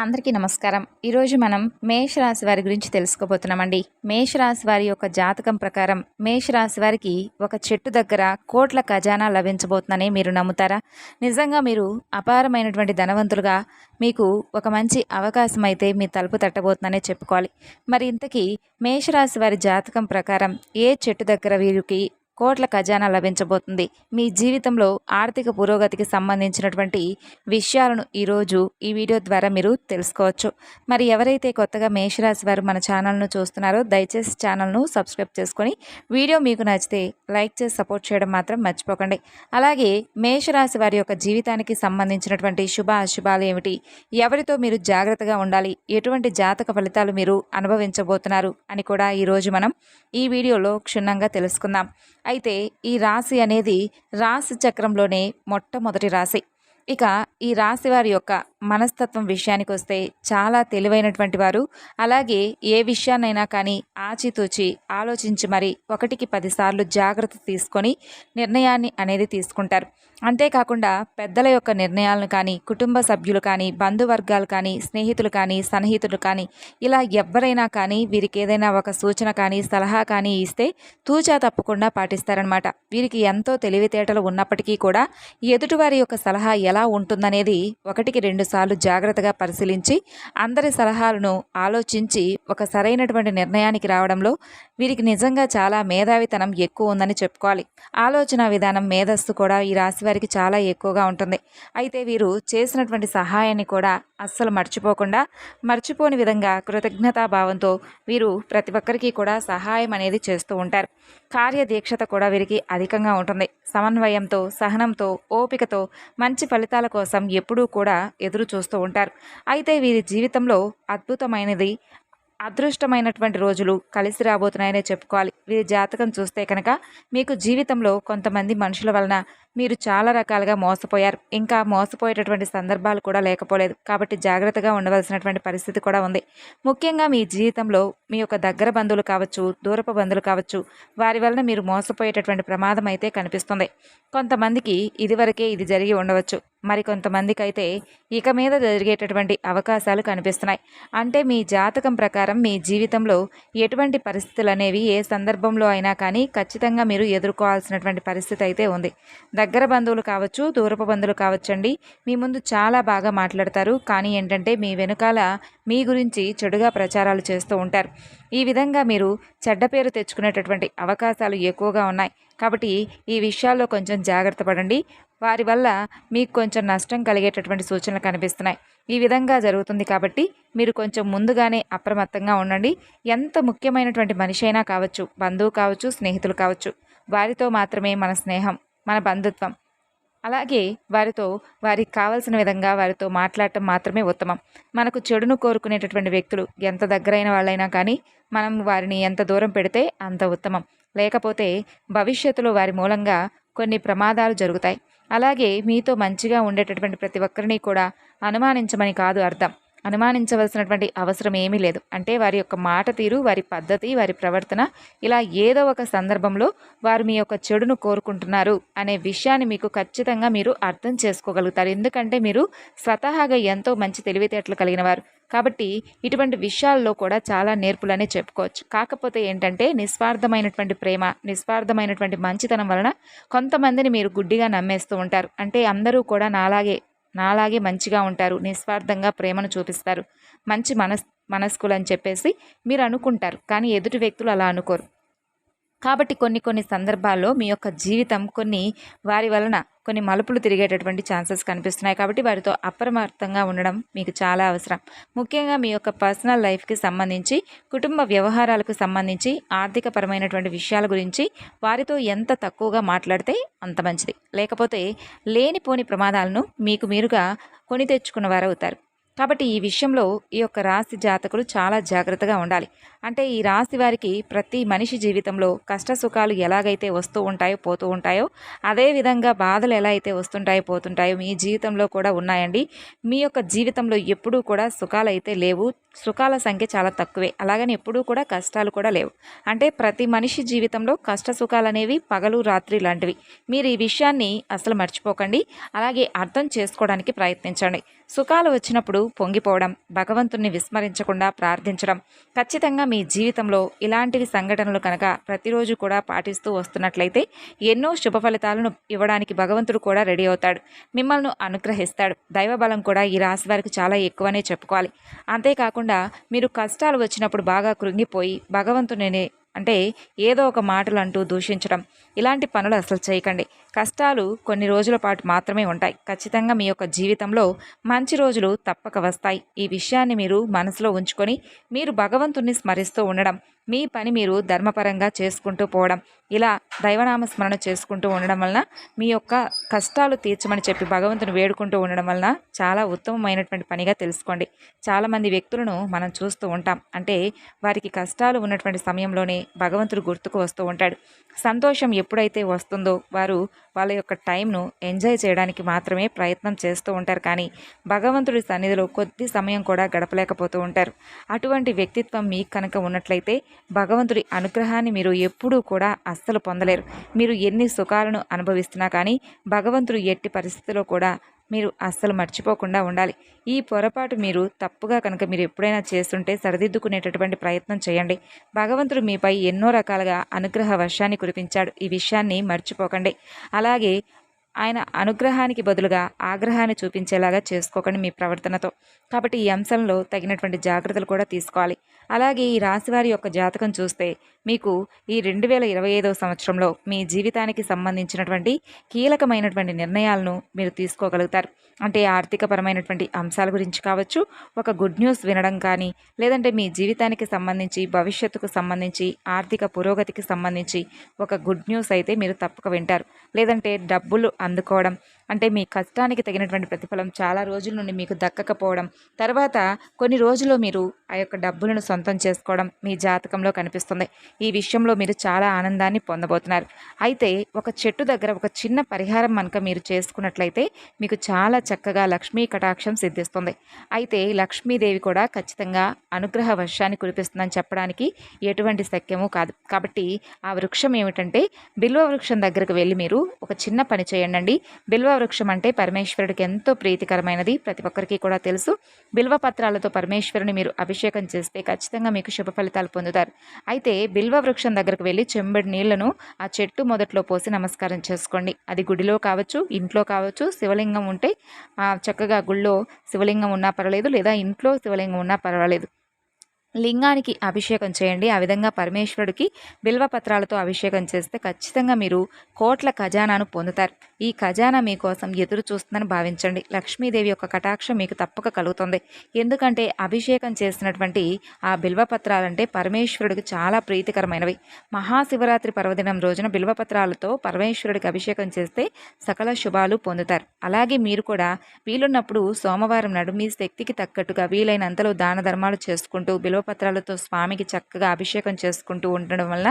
అందరికీ నమస్కారం. ఈరోజు మనం మేషరాశి వారి గురించి తెలుసుకోబోతున్నామండి. మేషరాశి వారి యొక్క జాతకం ప్రకారం మేషరాశి వారికి ఒక చెట్టు దగ్గర కోట్ల ఖజానా లభించబోతుందని మీరు నమ్ముతారా? నిజంగా మీరు అపారమైనటువంటి ధనవంతులుగా మీకు ఒక మంచి అవకాశం అయితే మీ తలుపు తట్టబోతుందనే చెప్పుకోవాలి. మరి ఇంతకీ మేషరాశి వారి జాతకం ప్రకారం ఏ చెట్టు దగ్గర వీరికి కోట్ల ఖజానా లభించబోతుంది. మీ జీవితంలో ఆర్థిక పురోగతికి సంబంధించినటువంటి విషయాలను ఈరోజు ఈ వీడియో ద్వారా మీరు తెలుసుకోవచ్చు. మరి ఎవరైతే కొత్తగా మేషరాశి వారు మన ఛానల్ను చూస్తున్నారో దయచేసి ఛానల్ను సబ్స్క్రైబ్ చేసుకొని వీడియో మీకు నచ్చితే లైక్ చేసి సపోర్ట్ చేయడం మాత్రం మర్చిపోకండి. అలాగే మేషరాశి వారి యొక్క జీవితానికి సంబంధించినటువంటి శుభ అశుభాలు ఏమిటి? ఎవరితో మీరు జాగ్రత్తగా ఉండాలి? ఎటువంటి జాతక ఫలితాలు మీరు అనుభవించబోతున్నారు? అని కూడా ఈరోజు మనం ఈ వీడియోలో క్షుణ్ణంగా తెలుసుకుందాం. అయితే ఈ రాశి అనేది రాశి చక్రంలోనే మొట్టమొదటి రాశి. ఇక ఈ రాశి వారి యొక్క మనస్తత్వం విషయానికి వస్తే చాలా తెలివైనటువంటి వారు. అలాగే ఏ విషయాన్నైనా కానీ ఆచితూచి ఆలోచించి మరి ఒకటికి పదిసార్లు జాగ్రత్త తీసుకొని నిర్ణయాన్ని అనేది తీసుకుంటారు. అంతేకాకుండా పెద్దల యొక్క నిర్ణయాలను కానీ కుటుంబ సభ్యులు కానీ బంధువర్గాలు కానీ స్నేహితులు కానీ సన్నిహితులు కానీ ఇలా ఎవరైనా కానీ వీరికి ఏదైనా ఒక సూచన కానీ సలహా కానీ ఇస్తే తూచా తప్పకుండా పాటిస్తారనమాట వీరికి ఎంతో తెలివితేటలు ఉన్నప్పటికీ కూడా ఎదుటివారి యొక్క సలహా ఎలా ఉంటుందో ఉందనేది ఒకటికి రెండుసార్లు జాగ్రత్తగా పరిశీలించి అందరి సలహాలను ఆలోచించి ఒక సరైనటువంటి నిర్ణయానికి రావడంలో వీరికి నిజంగా చాలా మేధావితనం ఎక్కువ ఉందని చెప్పుకోవాలి. ఆలోచన విధానం మేధస్సు కూడా ఈ రాశి వారికి చాలా ఎక్కువగా ఉంటుంది. అయితే వీరు చేసినటువంటి సహాయాన్ని కూడా అస్సలు మర్చిపోకుండా మర్చిపోని విధంగా కృతజ్ఞతాభావంతో వీరు ప్రతి ఒక్కరికి కూడా సహాయం అనేది చేస్తూ ఉంటారు. కార్యదీక్షత కూడా వీరికి అధికంగా ఉంటుంది. సమన్వయంతో సహనంతో ఓపికతో మంచి ఫలితాల కోసం ఎప్పుడూ కూడా ఎదురు చూస్తూ ఉంటారు. అయితే వీరి జీవితంలో అద్భుతమైనది అదృష్టమైనటువంటి రోజులు కలిసి రాబోతున్నాయనే చెప్పుకోవాలి. వీరి జాతకం చూస్తే కనుక మీకు జీవితంలో కొంతమంది మనుషుల వలన మీరు చాలా రకాలుగా మోసపోయారు. ఇంకా మోసపోయేటటువంటి సందర్భాలు కూడా లేకపోలేదు. కాబట్టి జాగ్రత్తగా ఉండవలసినటువంటి పరిస్థితి కూడా ఉంది. ముఖ్యంగా మీ జీవితంలో మీ యొక్క దగ్గర బంధువులు కావచ్చు దూరపు బంధువులు కావచ్చు వారి వలన మీరు మోసపోయేటటువంటి ప్రమాదం అయితే కనిపిస్తుంది. కొంతమందికి ఇదివరకే ఇది జరిగి ఉండవచ్చు. మరికొంతమందికి అయితే ఇక మీద జరిగేటటువంటి అవకాశాలు కనిపిస్తున్నాయి. అంటే మీ జాతకం ప్రకారం మీ జీవితంలో ఎటువంటి పరిస్థితులు అనేవి ఏ సందర్భంలో అయినా కానీ ఖచ్చితంగా మీరు ఎదుర్కోవాల్సినటువంటి పరిస్థితి అయితే ఉంది. దగ్గర బంధువులు కావచ్చు దూరపు బంధువులు కావచ్చండి. మీ ముందు చాలా బాగా మాట్లాడతారు. కానీ ఏంటంటే మీ వెనుకాల మీ గురించి చెడుగా ప్రచారాలు చేస్తూ ఉంటారు. ఈ విధంగా మీరు చెడ్డ పేరు తెచ్చుకునేటటువంటి అవకాశాలు ఎక్కువగా ఉన్నాయి. కాబట్టి ఈ విషయాల్లో కొంచెం జాగ్రత్త పడండి. వారి వల్ల మీకు కొంచెం నష్టం కలిగేటటువంటి సూచనలు కనిపిస్తున్నాయి. ఈ విధంగా జరుగుతుంది కాబట్టి మీరు కొంచెం ముందుగానే అప్రమత్తంగా ఉండండి. ఎంత ముఖ్యమైనటువంటి మనిషి అయినా కావచ్చు బంధువు కావచ్చు స్నేహితులు కావచ్చు వారితో మాత్రమే మన స్నేహం మన బంధుత్వం. అలాగే వారితో వారికి కావలసిన విధంగా వారితో మాట్లాడటం మాత్రమే ఉత్తమం. మనకు చెడును కోరుకునేటటువంటి వ్యక్తులు ఎంత దగ్గరైన వాళ్ళైనా కానీ మనం వారిని ఎంత దూరం పెడితే అంత ఉత్తమం. లేకపోతే భవిష్యత్తులో వారి మూలంగా కొన్ని ప్రమాదాలు జరుగుతాయి. అలాగే మీతో మంచిగా ఉండేటటువంటి ప్రతి ఒక్కరిని కూడా అనుమానించమని కాదు అర్థం. అనుమానించవలసినటువంటి అవసరం ఏమీ లేదు. అంటే వారి యొక్క మాట తీరు వారి పద్ధతి వారి ప్రవర్తన ఇలా ఏదో ఒక సందర్భంలో వారు మీ యొక్క చెడును కోరుకుంటున్నారు అనే విషయాన్ని మీకు ఖచ్చితంగా మీరు అర్థం చేసుకోగలుగుతారు. ఎందుకంటే మీరు స్వతహాగా ఎంతో మంచి తెలివితేటలు కలిగిన వారు. కాబట్టి ఇటువంటి విషయాల్లో కూడా చాలా నేర్పులనే చెప్పుకోవచ్చు. కాకపోతే ఏంటంటే నిస్వార్థమైనటువంటి ప్రేమ నిస్వార్థమైనటువంటి మంచితనం వలన కొంతమందిని మీరు గుడ్డిగా నమ్మేస్తూ ఉంటారు. అంటే అందరూ కూడా నాలాగే నాలాగే మంచిగా ఉంటారు నిస్వార్థంగా ప్రేమను చూపిస్తారు. మంచి మనస్ మనస్కులు అని చెప్పేసి మీరు అనుకుంటారు. కానీ ఎదుటి వ్యక్తులు అలా అనుకోరు. కాబట్టి కొన్ని కొన్ని సందర్భాల్లో మీ యొక్క జీవితం కొన్ని వారి వలన కొన్ని మలుపులు తిరిగేటటువంటి ఛాన్సెస్ కనిపిస్తున్నాయి కాబట్టి వారితో అప్రమత్తంగా ఉండడం మీకు చాలా అవసరం. ముఖ్యంగా మీ యొక్క పర్సనల్ లైఫ్కి సంబంధించి కుటుంబ వ్యవహారాలకు సంబంధించి ఆర్థికపరమైనటువంటి విషయాల గురించి వారితో ఎంత తక్కువగా మాట్లాడితే అంత మంచిది. లేకపోతే లేనిపోని ప్రమాదాలను మీకు మీరుగా కొని తెచ్చుకున్న వారు అవుతారు. కాబట్టి ఈ విషయంలో ఈ యొక్క రాశి జాతకులు చాలా జాగ్రత్తగా ఉండాలి. అంటే ఈ రాశి వారికి ప్రతి మనిషి జీవితంలో కష్ట సుఖాలు ఎలాగైతే వస్తూ ఉంటాయో పోతూ ఉంటాయో అదేవిధంగా బాధలు ఎలా అయితే వస్తుంటాయో పోతుంటాయో మీ జీవితంలో కూడా ఉన్నాయండి. మీ యొక్క జీవితంలో ఎప్పుడూ కూడా సుఖాలు అయితే లేవు. సుఖాల సంఖ్య చాలా తక్కువే. అలాగని ఎప్పుడూ కూడా కష్టాలు కూడా లేవు. అంటే ప్రతి మనిషి జీవితంలో కష్ట సుఖాలు అనేవి పగలు రాత్రి లాంటివి. మీరు ఈ విషయాన్ని అసలు మర్చిపోకండి. అలాగే అర్థం చేసుకోవడానికి ప్రయత్నించండి. సుఖాలు వచ్చినప్పుడు పొంగిపోవడం భగవంతుణ్ణి విస్మరించకుండా ప్రార్థించడం. ఖచ్చితంగా మీ జీవితంలో ఇలాంటివి సంఘటనలు కనుక ప్రతిరోజు కూడా పాటిస్తూ వస్తున్నట్లయితే ఎన్నో శుభ ఫలితాలను ఇవ్వడానికి భగవంతుడు కూడా రెడీ అవుతాడు. మిమ్మల్ని అనుగ్రహిస్తాడు. దైవబలం కూడా ఈ రాశి వారికి చాలా ఎక్కువనే చెప్పుకోవాలి. అంతేకాకుండా మీరు కష్టాలు వచ్చినప్పుడు బాగా కృంగిపోయి భగవంతుని అంటే ఏదో ఒక మాటలు అంటూ దూషించడం. ఇలాంటి పనులు అసలు చేయకండి. కష్టాలు కొన్ని రోజుల పాటు మాత్రమే ఉంటాయి. ఖచ్చితంగా మీ యొక్క జీవితంలో మంచి రోజులు తప్పక వస్తాయి. ఈ విషయాన్ని మీరు మనసులో ఉంచుకొని మీరు భగవంతుణ్ణి స్మరిస్తూ ఉండడం మీ పని మీరు ధర్మపరంగా చేసుకుంటూ పోవడం ఇలా దైవనామ స్మరణ చేసుకుంటూ ఉండడం వలన మీ యొక్క కష్టాలు తీర్చమని చెప్పి భగవంతుని వేడుకుంటూ ఉండడం వలన చాలా ఉత్తమమైనటువంటి పనిగా తెలుసుకోండి. చాలామంది వ్యక్తులను మనం చూస్తూ ఉంటాం. అంటే వారికి కష్టాలు ఉన్నటువంటి సమయంలోనే భగవంతుడు గుర్తుకు వస్తూ ఉంటాడు. సంతోషం ఎప్పుడైతే వస్తుందో వారు వాళ్ళ యొక్క టైంను ఎంజాయ్ చేయడానికి మాత్రమే ప్రయత్నం చేస్తూ ఉంటారు. కానీ భగవంతుడి సన్నిధిలో కొద్ది సమయం కూడా గడపలేకపోతూ ఉంటారు. అటువంటి వ్యక్తిత్వం మీకు కనుక ఉన్నట్లయితే భగవంతుడి అనుగ్రహాన్ని మీరు ఎప్పుడూ కూడా అస్సలు పొందలేరు. మీరు ఎన్ని సుఖాలను అనుభవిస్తున్నా కానీ భగవంతుడు ఎట్టి పరిస్థితిలో కూడా మీరు అస్సలు మర్చిపోకుండా ఉండాలి. ఈ పొరపాటు మీరు తప్పుగా కనుక మీరు ఎప్పుడైనా చేస్తుంటే సరిదిద్దుకునేటటువంటి ప్రయత్నం చేయండి. భగవంతుడు మీపై ఎన్నో రకాలుగా అనుగ్రహ వర్షాన్ని కురిపించాడు. ఈ విషయాన్ని మర్చిపోకండి. అలాగే ఆయన అనుగ్రహానికి బదులుగా ఆగ్రహాన్ని చూపించేలాగా చేసుకోకండి మీ ప్రవర్తనతో. కాబట్టి ఈ అంశంలో తగినటువంటి జాగ్రత్తలు కూడా తీసుకోవాలి. అలాగే ఈ రాశివారి యొక్క జాతకం చూస్తే మీకు ఈ రెండు వేల ఇరవై ఐదవ సంవత్సరంలో మీ జీవితానికి సంబంధించినటువంటి కీలకమైనటువంటి నిర్ణయాలను మీరు తీసుకోగలుగుతారు. అంటే ఆర్థికపరమైనటువంటి అంశాల గురించి కావచ్చు ఒక గుడ్ న్యూస్ వినడం కానీ లేదంటే మీ జీవితానికి సంబంధించి భవిష్యత్తుకు సంబంధించి ఆర్థిక పురోగతికి సంబంధించి ఒక గుడ్ న్యూస్ అయితే మీరు తప్పక వింటారు. లేదంటే డబ్బులు అందుకోవడం అంటే మీ కష్టానికి తగినటువంటి ప్రతిఫలం చాలా రోజుల నుండి మీకు దక్కకపోవడం తర్వాత కొన్ని రోజుల్లో మీరు ఆ యొక్క డబ్బులను సొంతం చేసుకోవడం మీ జాతకంలో కనిపిస్తుంది. ఈ విషయంలో మీరు చాలా ఆనందాన్ని పొందబోతున్నారు. అయితే ఒక చెట్టు దగ్గర ఒక చిన్న పరిహారం కనుక మీరు చేసుకున్నట్లయితే మీకు చాలా చక్కగా లక్ష్మీ కటాక్షం సిద్ధిస్తుంది. అయితే లక్ష్మీదేవి కూడా ఖచ్చితంగా అనుగ్రహ వర్షాన్ని కురిపిస్తుందని చెప్పడానికి ఎటువంటి శక్యము కాదు. కాబట్టి ఆ వృక్షం ఏమిటంటే బిల్వ వృక్షం దగ్గరకు వెళ్ళి మీరు ఒక చిన్న పని చేయండి బిల్వ వృక్షం అంటే పరమేశ్వరుడికి ఎంతో ప్రీతికరమైనది. ప్రతి ఒక్కరికి కూడా తెలుసు. బిల్వ పత్రాలతో పరమేశ్వరుని మీరు అభిషేకం చేస్తే ఖచ్చితంగా ఖచ్చితంగా మీకు శుభ ఫలితాలు పొందుతారు. అయితే బిల్వ వృక్షం దగ్గరకు వెళ్ళి చెంబడి నీళ్ళను ఆ చెట్టు మొదట్లో పోసి నమస్కారం చేసుకోండి. అది గుడిలో కావచ్చు ఇంట్లో కావచ్చు శివలింగం ఉంటే చక్కగా గుళ్ళో శివలింగం ఉన్నా పర్వాలేదు లేదా ఇంట్లో శివలింగం ఉన్నా పర్వాలేదు. లింగానికి అభిషేకం చేయండి. ఆ విధంగా పరమేశ్వరుడికి బిల్వపత్రాలతో అభిషేకం చేస్తే ఖచ్చితంగా మీరు కోట్ల ఖజానాను పొందుతారు. ఈ ఖజానా మీకోసం ఎదురు చూస్తుందని భావించండి. లక్ష్మీదేవి యొక్క కటాక్షం మీకు తప్పక కలుగుతుంది. ఎందుకంటే అభిషేకం చేసినటువంటి ఆ బిల్వపత్రాలంటే పరమేశ్వరుడికి చాలా ప్రీతికరమైనవి. మహాశివరాత్రి పర్వదినం రోజున బిల్వపత్రాలతో పరమేశ్వరుడికి అభిషేకం చేస్తే సకల శుభాలు పొందుతారు. అలాగే మీరు కూడా వీలున్నప్పుడు సోమవారం నాడు మీ శక్తికి తగ్గట్టుగా వీలైనంతలో దాన ధర్మాలు చేసుకుంటూ బిల్వ బిల్వపత్రాలతో స్వామికి చక్కగా అభిషేకం చేసుకుంటూ ఉండడం వల్ల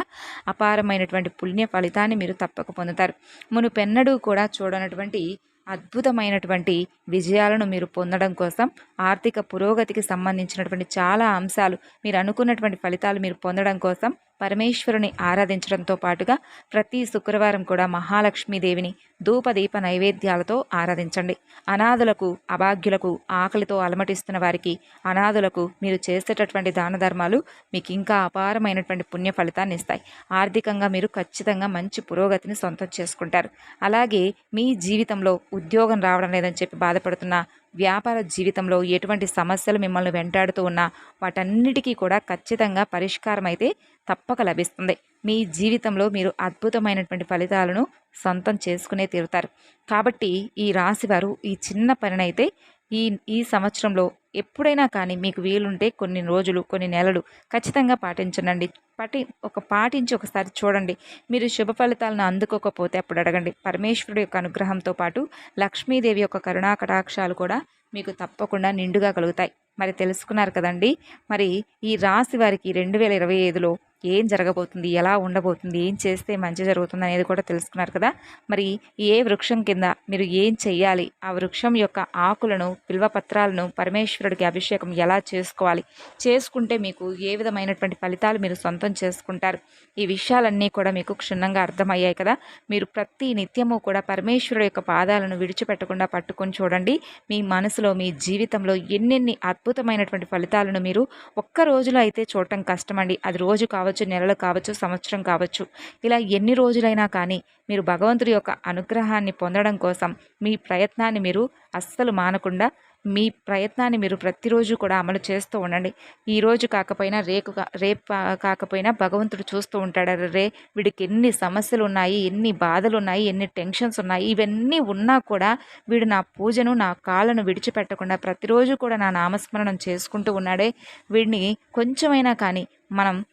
అపారమైనటువంటి పుణ్య ఫలితాన్ని మీరు తప్పక పొందుతారు. మునుపెన్నడూ కూడా చూడనటువంటి అద్భుతమైనటువంటి విజయాలను మీరు పొందడం కోసం ఆర్థిక పురోగతికి సంబంధించినటువంటి చాలా అంశాలు మీరు అనుకున్నటువంటి ఫలితాలు మీరు పొందడం కోసం పరమేశ్వరుని ఆరాధించడంతో పాటుగా ప్రతి శుక్రవారం కూడా మహాలక్ష్మీదేవిని ధూపదీప నైవేద్యాలతో ఆరాధించండి. అనాథులకు అభాగ్యులకు ఆకలితో అలమటిస్తున్న వారికి అనాథులకు మీరు చేసేటటువంటి దాన ధర్మాలు మీకు ఇంకా అపారమైనటువంటి పుణ్య ఫలితాన్ని ఇస్తాయి. ఆర్థికంగా మీరు ఖచ్చితంగా మంచి పురోగతిని సొంతం చేసుకుంటారు. అలాగే మీ జీవితంలో ఉద్యోగం రావడం లేదని చెప్పి బాధపడుతున్న వ్యాపార జీవితంలో ఎటువంటి సమస్యలు మిమ్మల్ని వెంటాడుతూ ఉన్నా వాటన్నిటికీ కూడా ఖచ్చితంగా పరిష్కారం అయితే తప్పక లభిస్తుంది. మీ జీవితంలో మీరు అద్భుతమైనటువంటి ఫలితాలను సొంతం చేసుకునే తీరుతారు. కాబట్టి ఈ రాశివారు ఈ చిన్న పనినైతే ఈ ఈ సంవత్సరంలో ఎప్పుడైనా కానీ మీకు వీలుంటే కొన్ని రోజులు కొన్ని నెలలు ఖచ్చితంగా పాటించనండి పటి ఒక పాటించి ఒకసారి చూడండి. మీరు శుభ ఫలితాలను అందుకోకపోతే అప్పుడు అడగండి. పరమేశ్వరుడు యొక్క అనుగ్రహంతో పాటు లక్ష్మీదేవి యొక్క కరుణా కటాక్షాలు కూడా మీకు తప్పకుండా నిండుగా కలుగుతాయి. మరి తెలుసుకున్నారు కదండి? మరి ఈ రాశి వారికి రెండు వేల ఇరవై ఐదులో ఏం జరగబోతుంది ఎలా ఉండబోతుంది ఏం చేస్తే మంచి జరుగుతుంది అనేది కూడా తెలుసుకున్నారు కదా. మరి ఏ వృక్షం కింద మీరు ఏం చెయ్యాలి? ఆ వృక్షం యొక్క ఆకులను పత్రాలను పరమేశ్వరుడికి అభిషేకం ఎలా చేసుకోవాలి? చేసుకుంటే మీకు ఏ విధమైనటువంటి ఫలితాలు మీరు సొంతం చేసుకుంటారు? ఈ విషయాలన్నీ కూడా మీకు క్షుణ్ణంగా అర్థమయ్యాయి కదా. మీరు ప్రతి నిత్యము కూడా పరమేశ్వరుడు యొక్క పాదాలను విడిచిపెట్టకుండా పట్టుకొని చూడండి. మీ మనసులో మీ జీవితంలో ఎన్నెన్ని అద్భుతమైనటువంటి ఫలితాలను మీరు ఒక్క రోజులో అయితే చూడటం కష్టమండి. అది రోజు కావచ్చు నెలలు కావచ్చు సంవత్సరం కావచ్చు ఇలా ఎన్ని రోజులైనా కానీ మీరు భగవంతుడి యొక్క అనుగ్రహాన్ని పొందడం కోసం మీ ప్రయత్నాన్ని మీరు అస్సలు మానకుండా మీ ప్రయత్నాన్ని మీరు ప్రతిరోజు కూడా అమలు చేస్తూ ఉండండి. ఈరోజు కాకపోయినా రేపు రేపు కాకపోయినా భగవంతుడు చూస్తూ ఉంటాడు. రే వీడికి ఎన్ని సమస్యలు ఉన్నాయి ఎన్ని బాధలు ఉన్నాయి ఎన్ని టెన్షన్స్ ఉన్నాయి ఇవన్నీ ఉన్నా కూడా వీడు నా పూజను నా కాళ్ళను విడిచిపెట్టకుండా ప్రతిరోజు కూడా నా నామస్మరణం చేసుకుంటూ ఉన్నాడే. వీడిని కొంచెమైనా కానీ మనం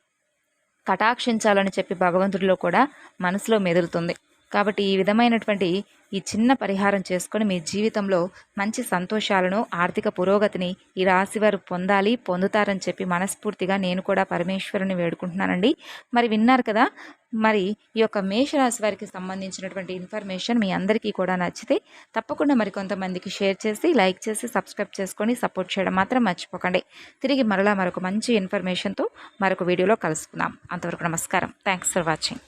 కటాక్షించాలని చెప్పి భగవంతుడిలో కూడా మనసులో మెదులుతుంది. కాబట్టి ఈ విధమైనటువంటి ఈ చిన్న పరిహారం చేసుకొని మీ జీవితంలో మంచి సంతోషాలను ఆర్థిక పురోగతిని ఈ రాశివారు పొందాలి పొందుతారని చెప్పి మనస్ఫూర్తిగా నేను కూడా పరమేశ్వరుని వేడుకుంటున్నానండి. మరి విన్నారు కదా మరి ఈ యొక్క మేషరాశి వారికి సంబంధించినటువంటి ఇన్ఫర్మేషన్ మీ అందరికీ కూడా నచ్చితే తప్పకుండా మరి కొంతమందికి షేర్ చేసి లైక్ చేసి సబ్స్క్రైబ్ చేసుకొని సపోర్ట్ చేయడం మాత్రం మర్చిపోకండి. తిరిగి మరలా మరొక మంచి ఇన్ఫర్మేషన్తో మరొక వీడియోలో కలుసుకుందాం. అంతవరకు నమస్కారం. Thanks for watching.